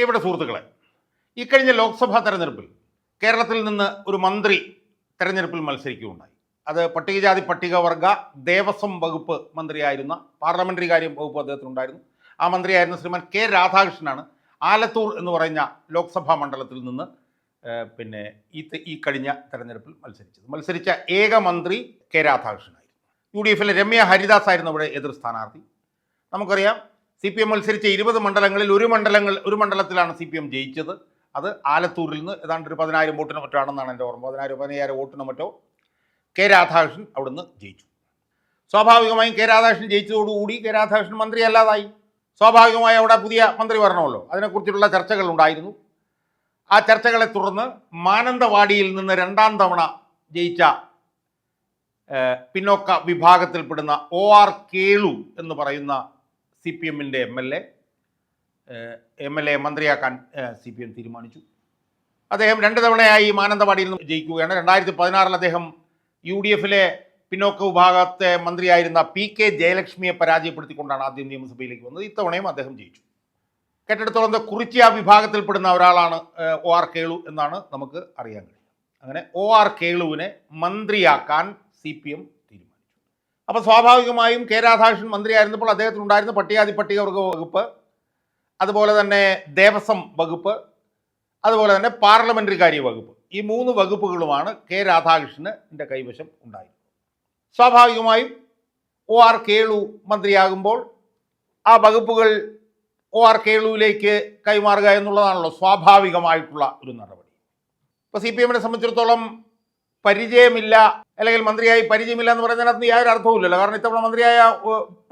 പ്രിയപ്പെട്ട സുഹൃത്തുക്കളെ കഴിഞ്ഞ ലോക്സഭാ തെരഞ്ഞെടുപ്പിൽ കേരളത്തിൽ നിന്ന് ഒരു മന്ത്രി തെരഞ്ഞെടുപ്പിൽ മത്സരിക്കുകയുണ്ടായി. അത് പട്ടികജാതി പട്ടികവർഗ ദേവസ്വം വകുപ്പ് മന്ത്രിയായിരുന്ന പാർലമെന്ററി കാര്യം വകുപ്പ് അദ്ദേഹത്തിനുണ്ടായിരുന്നു. ആ മന്ത്രിയായിരുന്ന ശ്രീമാൻ കെ രാധാകൃഷ്ണനാണ് ആലത്തൂർ എന്ന് പറയുന്ന ലോക്സഭാ മണ്ഡലത്തിൽ നിന്ന് പിന്നെ ഈ ഈ കഴിഞ്ഞ തെരഞ്ഞെടുപ്പിൽ മത്സരിച്ചത്. മത്സരിച്ച ഏക മന്ത്രി കെ രാധാകൃഷ്ണനായിരുന്നു. യു ഡി എഫിലെ രമ്യ ഹരിദാസ് ആയിരുന്നു അവിടെ എതിർ സ്ഥാനാർത്ഥി. നമുക്കറിയാം സി പി എം മത്സരിച്ച ഇരുപത് മണ്ഡലങ്ങളിൽ ഒരു മണ്ഡലങ്ങൾ ഒരു മണ്ഡലത്തിലാണ് സി പി എം ജയിച്ചത്. അത് ആലത്തൂരിൽ നിന്ന് ഏതാണ്ട് ഒരു പതിനായിരം വോട്ടിന് മറ്റോ ആണെന്നാണ് എന്റെ ഓർമ്മ. പതിനായിരം പതിനയ്യായിരം വോട്ടിന് മറ്റോ കെ രാധാകൃഷ്ണൻ അവിടുന്ന് ജയിച്ചു. സ്വാഭാവികമായും കെ രാധാകൃഷ്ണൻ ജയിച്ചതോടുകൂടി കെ രാധാകൃഷ്ണൻ മന്ത്രി അല്ലാതായി സ്വാഭാവികമായി അവിടെ പുതിയ മന്ത്രി വരണമല്ലോ. അതിനെക്കുറിച്ചുള്ള ചർച്ചകൾ ഉണ്ടായിരുന്നു. ആ ചർച്ചകളെ തുടർന്ന് മാനന്തവാടിയിൽ നിന്ന് രണ്ടാം തവണ ജയിച്ച പിന്നോക്ക വിഭാഗത്തിൽപ്പെടുന്ന ഒ ആർ കേളു എന്ന് പറയുന്ന സി പി എമ്മിന്റെ M L A M L A മന്ത്രിയാക്കാൻ C P M തീരുമാനിച്ചു. അദ്ദേഹം രണ്ട് തവണയായി മാനന്തവാടിയിൽ നിന്ന് ജയിക്കുകയാണ്. രണ്ടായിരത്തി പതിനാറിൽ അദ്ദേഹം യു ഡി എഫിലെ പിന്നോക്ക വിഭാഗത്തെ മന്ത്രിയായിരുന്ന പി കെ ജയലക്ഷ്മിയെ പരാജയപ്പെടുത്തിക്കൊണ്ടാണ് ആദ്യം നിയമസഭയിലേക്ക് വന്നത്. ഇത്തവണയും അദ്ദേഹം ജയിച്ചു. കേട്ടെടുത്തോളം കുറിച്യ വിഭാഗത്തിൽപ്പെടുന്ന ഒരാളാണ് ഒ ആർ കേളു എന്നാണ് നമുക്ക് അറിയാൻ കഴിയുന്നത് അങ്ങനെ ഒ ആർ കേളുവിനെ മന്ത്രിയാക്കാൻ സി പി എം അപ്പോൾ സ്വാഭാവികമായും കെ രാധാകൃഷ്ണൻ മന്ത്രിയായിരുന്നപ്പോൾ അദ്ദേഹത്തിനുണ്ടായിരുന്ന പട്ടികാതി പട്ടികവർഗ വകുപ്പ് അതുപോലെ തന്നെ ദേവസ്വം വകുപ്പ് അതുപോലെ തന്നെ പാർലമെന്ററി കാര്യ വകുപ്പ്. ഈ മൂന്ന് വകുപ്പുകളുമാണ് കെ രാധാകൃഷ്ണന്റെ കൈവശം ഉണ്ടായിരുന്നത്. സ്വാഭാവികമായും ഒ ആർ കേളു മന്ത്രിയാകുമ്പോൾ ആ വകുപ്പുകൾ ഒ ആർ കേളുവിലേക്ക് കൈമാറുക എന്നുള്ളതാണല്ലോ സ്വാഭാവികമായിട്ടുള്ള ഒരു നടപടി. ഇപ്പോൾ സി പി എമ്മിനെ സംബന്ധിച്ചിടത്തോളം പരിചയമില്ല അല്ലെങ്കിൽ മന്ത്രിയായി പരിചയമില്ല എന്ന് പറയുന്നതിനകത്ത് യാതൊരു അർത്ഥവുമില്ലല്ലോ. കാരണം ഇത്തവണ മന്ത്രിയായ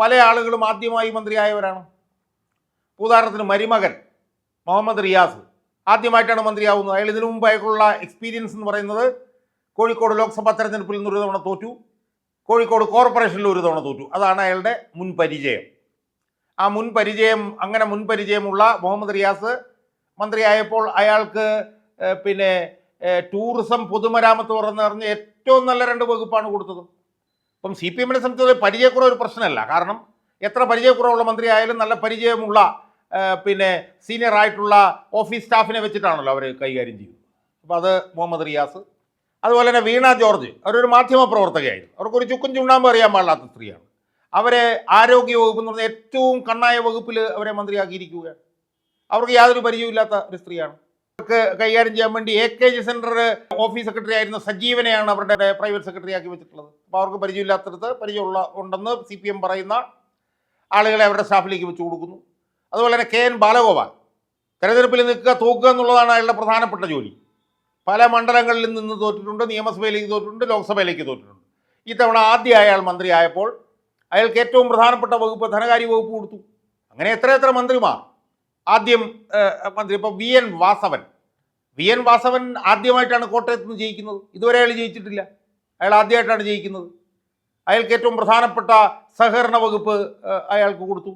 പല ആളുകളും ആദ്യമായി മന്ത്രിയായവരാണ്. ഉദാഹരണത്തിന് മരുമകൻ മുഹമ്മദ് റിയാസ് ആദ്യമായിട്ടാണ് മന്ത്രിയാവുന്നത്. അയാൾ ഇതിനു മുമ്പായിട്ടുള്ള എക്സ്പീരിയൻസ് എന്ന് പറയുന്നത് കോഴിക്കോട് ലോക്സഭാ തെരഞ്ഞെടുപ്പിൽ നിന്ന് ഒരു തവണ തോറ്റു. കോഴിക്കോട് കോർപ്പറേഷനിൽ ഒരു തവണ തോറ്റു. അതാണ് അയാളുടെ മുൻ പരിചയം. ആ മുൻ പരിചയം അങ്ങനെ മുൻ പരിചയമുള്ള മുഹമ്മദ് റിയാസ് മന്ത്രിയായപ്പോൾ അയാൾക്ക് പിന്നെ ടൂറിസം പൊതുമരാമത്ത് തുറന്ന് പറഞ്ഞ് ഏറ്റവും നല്ല രണ്ട് വകുപ്പാണ് കൊടുത്തത്. അപ്പം സി പി എമ്മിനെ സംബന്ധിച്ച് പരിചയക്കുറവ് ഒരു പ്രശ്നമല്ല. കാരണം എത്ര പരിചയക്കുറവുള്ള മന്ത്രി ആയാലും നല്ല പരിചയമുള്ള പിന്നെ സീനിയർ ആയിട്ടുള്ള ഓഫീസ് സ്റ്റാഫിനെ വെച്ചിട്ടാണല്ലോ അവർ കൈകാര്യം ചെയ്യുന്നത്. അപ്പോൾ അത് മുഹമ്മദ് റിയാസ് അതുപോലെ തന്നെ വീണ ജോർജ്. അവരൊരു മാധ്യമ പ്രവർത്തകയായിരുന്നു. അവർക്കൊരു ചുക്കും ചുണ്ണാമ്പ് അറിയാൻ പാടില്ലാത്ത സ്ത്രീയാണ്. അവരെ ആരോഗ്യ വകുപ്പ് എന്ന് പറഞ്ഞാൽ ഏറ്റവും കണ്ണായ വകുപ്പിൽ അവരെ മന്ത്രിയാക്കിയിരിക്കുകയാണ്. അവർക്ക് യാതൊരു പരിചയമില്ലാത്ത ഒരു സ്ത്രീയാണ്. കൈകാര്യം ചെയ്യാൻ വേണ്ടി A K G centre office secretary ആയിരുന്ന സജീവനെയാണ് അവരുടെ പ്രൈവറ്റ് സെക്രട്ടറി ആക്കി വെച്ചിട്ടുള്ളത്. അപ്പോൾ അവർക്ക് പരിചയമില്ലാത്തടത്ത് പരിചയമുള്ള ഉണ്ടെന്ന് സി പി എം പറയുന്ന ആളുകളെ അവരുടെ സ്റ്റാഫിലേക്ക് വെച്ചു കൊടുക്കുന്നു. അതുപോലെ തന്നെ കെ എൻ ബാലഗോപാൽ. തെരഞ്ഞെടുപ്പിൽ നിൽക്കുക തോക്കുക എന്നുള്ളതാണ് അയാളുടെ പ്രധാനപ്പെട്ട ജോലി. പല മണ്ഡലങ്ങളിൽ നിന്ന് തോറ്റിട്ടുണ്ട് നിയമസഭയിലേക്ക് തോറ്റിട്ടുണ്ട് ലോക്സഭയിലേക്ക് തോറ്റിട്ടുണ്ട്. ഇത്തവണ ആദ്യം അയാൾ മന്ത്രിയായപ്പോൾ അയാൾക്ക് ഏറ്റവും പ്രധാനപ്പെട്ട വകുപ്പ് ധനകാര്യ വകുപ്പ് കൊടുത്തു. അങ്ങനെ എത്ര എത്ര മന്ത്രിമാർ ആദ്യം മന്ത്രി ഇപ്പോൾ V N Vasavan. V N Vasavan ആദ്യമായിട്ടാണ് കോട്ടയത്ത് നിന്ന് ജയിക്കുന്നത്. ഇതുവരെ അയാൾ ജയിച്ചിട്ടില്ല. അയാൾ ആദ്യമായിട്ടാണ് ജയിക്കുന്നത്. അയാൾക്ക് ഏറ്റവും പ്രധാനപ്പെട്ട സഹകരണ വകുപ്പ് അയാൾക്ക് കൊടുത്തു.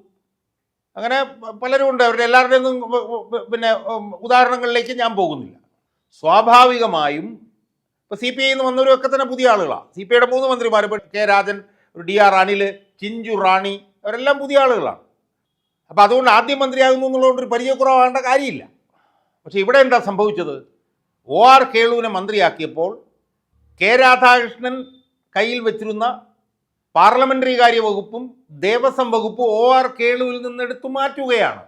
അങ്ങനെ പലരും ഉണ്ട്. അവരുടെ എല്ലാവരുടെയും പിന്നെ ഉദാഹരണങ്ങളിലേക്ക് ഞാൻ പോകുന്നില്ല. സ്വാഭാവികമായും ഇപ്പോൾ സി പി ഐ നിന്ന് വന്നവരൊക്കെ തന്നെ പുതിയ ആളുകളാണ് സി പി ഐയുടെ മൂന്ന് മന്ത്രിമാർ K Rajan D R Anil Chinchu Rani അവരെല്ലാം പുതിയ ആളുകളാണ്. അപ്പോൾ അതുകൊണ്ട് ആദ്യം മന്ത്രിയാകുന്നു എന്നുള്ളതുകൊണ്ട് ഒരു പരിചയക്കുറവാകേണ്ട കാര്യമില്ല. പക്ഷെ ഇവിടെ എന്താ സംഭവിച്ചത്? ഒ ആർ കേളുവിനെ മന്ത്രിയാക്കിയപ്പോൾ കെ രാധാകൃഷ്ണൻ കയ്യിൽ വെച്ചിരുന്ന പാർലമെന്ററി കാര്യ വകുപ്പും ദേവസ്വം വകുപ്പും ഒ ആർ കേളുവിൽ നിന്നെടുത്തു മാറ്റുകയാണ്.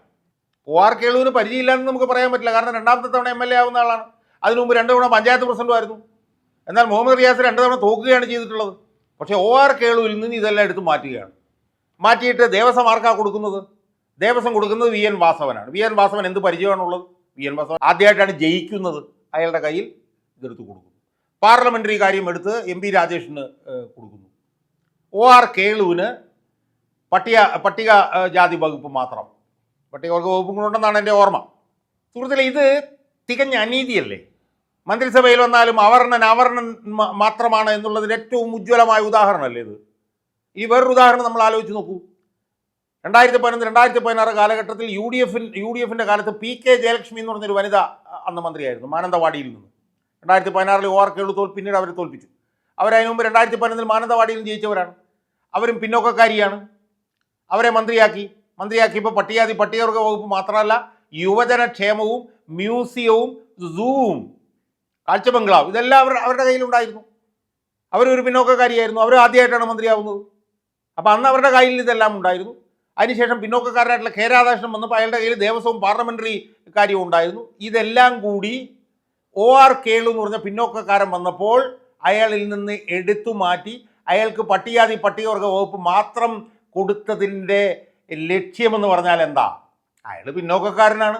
ഒ ആർ കേളുവിന് പരിചയമില്ലാന്ന് നമുക്ക് പറയാൻ പറ്റില്ല. കാരണം രണ്ടാമത്തെ തവണ എം എൽ എ ആവുന്ന ആളാണ്. അതിനു മുമ്പ് രണ്ട് തവണ പഞ്ചായത്ത് പ്രസിഡന്റുമായിരുന്നു. എന്നാൽ മുഹമ്മദ് റിയാസ് രണ്ട് തവണ തോക്കുകയാണ് ചെയ്തിട്ടുള്ളത്. പക്ഷേ ഒ ആർ കേളുവിൽ നിന്ന് ഇതെല്ലാം എടുത്ത് മാറ്റുകയാണ്. മാറ്റിയിട്ട് ദേവസ്വം ആർക്കാണ് കൊടുക്കുന്നത്? ദേവസ്വം കൊടുക്കുന്നത് വി എൻ വാസവനാണ്. വി എൻ വാസവൻ എന്ത് പരിചയമാണുള്ളത്? വി എൻ വാസവൻ ആദ്യമായിട്ടാണ് ജയിക്കുന്നത്. അയാളുടെ കയ്യിൽ ഇതെടുത്ത് കൊടുക്കുന്നു. പാർലമെന്ററി കാര്യം എടുത്ത് എം പി രാജേഷിന് കൊടുക്കുന്നു. ഒ ആർ കേളുവിന് പട്ടിക പട്ടിക ജാതി വകുപ്പ് മാത്രം. പട്ടികവർഗ വകുപ്പും കൂടെ ഉണ്ടെന്നാണ് എന്റെ ഓർമ്മ. സുഹൃത്തുക്കളെ ഇത് തികഞ്ഞ അനീതിയല്ലേ? മന്ത്രിസഭയിൽ വന്നാലും അവർണൻ അവർണൻ മാത്രമാണ് എന്നുള്ളതിന് ഏറ്റവും ഉജ്ജ്വലമായ ഉദാഹരണമല്ലേ ഇത്? ഈ വേറൊരു ഉദാഹരണം നമ്മൾ ആലോചിച്ച് നോക്കൂ. രണ്ടായിരത്തി പതിനൊന്ന് രണ്ടായിരത്തി പതിനാറ് കാലഘട്ടത്തിൽ യു ഡി എഫിൻ യു ഡി എഫിന്റെ കാലത്ത് പി കെ ജയലക്ഷ്മി എന്ന് പറഞ്ഞൊരു വനിത അന്ന് മന്ത്രിയായിരുന്നു മാനന്തവാടിയിൽ നിന്ന്. രണ്ടായിരത്തി പതിനാറിൽ ഓ ആർ കേളു തോൽ പിന്നീട് അവരെ തോൽപ്പിച്ചു. അവരതിനു മുമ്പ് രണ്ടായിരത്തി പതിനൊന്നിൽ മാനന്തവാടിയിൽ ജയിച്ചവരാണ്. അവരും പിന്നോക്കക്കാരിയാണ്. അവരെ മന്ത്രിയാക്കി. മന്ത്രിയാക്കിയപ്പോൾ പട്ടികാതി പട്ടികവർഗ വകുപ്പ് മാത്രമല്ല യുവജനക്ഷേമവും മ്യൂസിയവും സൂവും കാഴ്ച ബംഗ്ലാവ് ഇതെല്ലാം അവർ അവരുടെ കയ്യിലുണ്ടായിരുന്നു. അവരൊരു പിന്നോക്കക്കാരിയായിരുന്നു. അവർ ആദ്യമായിട്ടാണ് മന്ത്രിയാവുന്നത്. അപ്പോൾ അന്ന് അവരുടെ കയ്യിൽ ഇതെല്ലാം ഉണ്ടായിരുന്നു. അതിനുശേഷം പിന്നോക്കക്കാരനായിട്ടുള്ള കെ രാധാകൃഷ്ണൻ വന്നപ്പോൾ അയാളുടെ കയ്യിൽ ദേവസ്വം പാർലമെന്ററി കാര്യവും ഉണ്ടായിരുന്നു. ഇതെല്ലാം കൂടി ഒ ആർ കേളു എന്ന് പറഞ്ഞ പിന്നോക്കക്കാരൻ വന്നപ്പോൾ അയാളിൽ നിന്ന് എടുത്തു മാറ്റി അയാൾക്ക് പട്ടികാതി പട്ടികവർഗ വകുപ്പ് മാത്രം കൊടുത്തതിന്റെ ലക്ഷ്യമെന്ന് പറഞ്ഞാൽ എന്താ? അയാൾ പിന്നോക്കക്കാരനാണ്.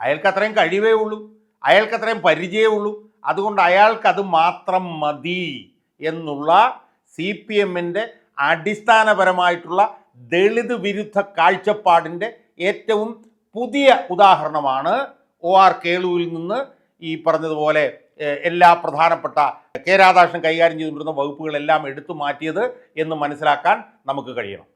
അയാൾക്ക് അത്രയും കഴിവേ ഉള്ളൂ. അയാൾക്ക് അത്രയും പരിചയമേ ഉള്ളൂ. അതുകൊണ്ട് അയാൾക്കത് മാത്രം മതി എന്നുള്ള സി പി എമ്മിന്റെ അടിസ്ഥാനപരമായിട്ടുള്ള ദളിത് വിരുദ്ധ കാഴ്ചപ്പാടിന്റെ ഏറ്റവും പുതിയ ഉദാഹരണമാണ് ഒ ആർ കേളുവിൽ നിന്ന് ഈ പറഞ്ഞതുപോലെ എല്ലാ പ്രധാനപ്പെട്ട കെ രാധാകൃഷ്ണൻ കൈകാര്യം ചെയ്തുകൊണ്ടിരുന്ന വകുപ്പുകളെല്ലാം എടുത്തു മാറ്റിയത് എന്ന് മനസ്സിലാക്കാൻ നമുക്ക് കഴിയണം.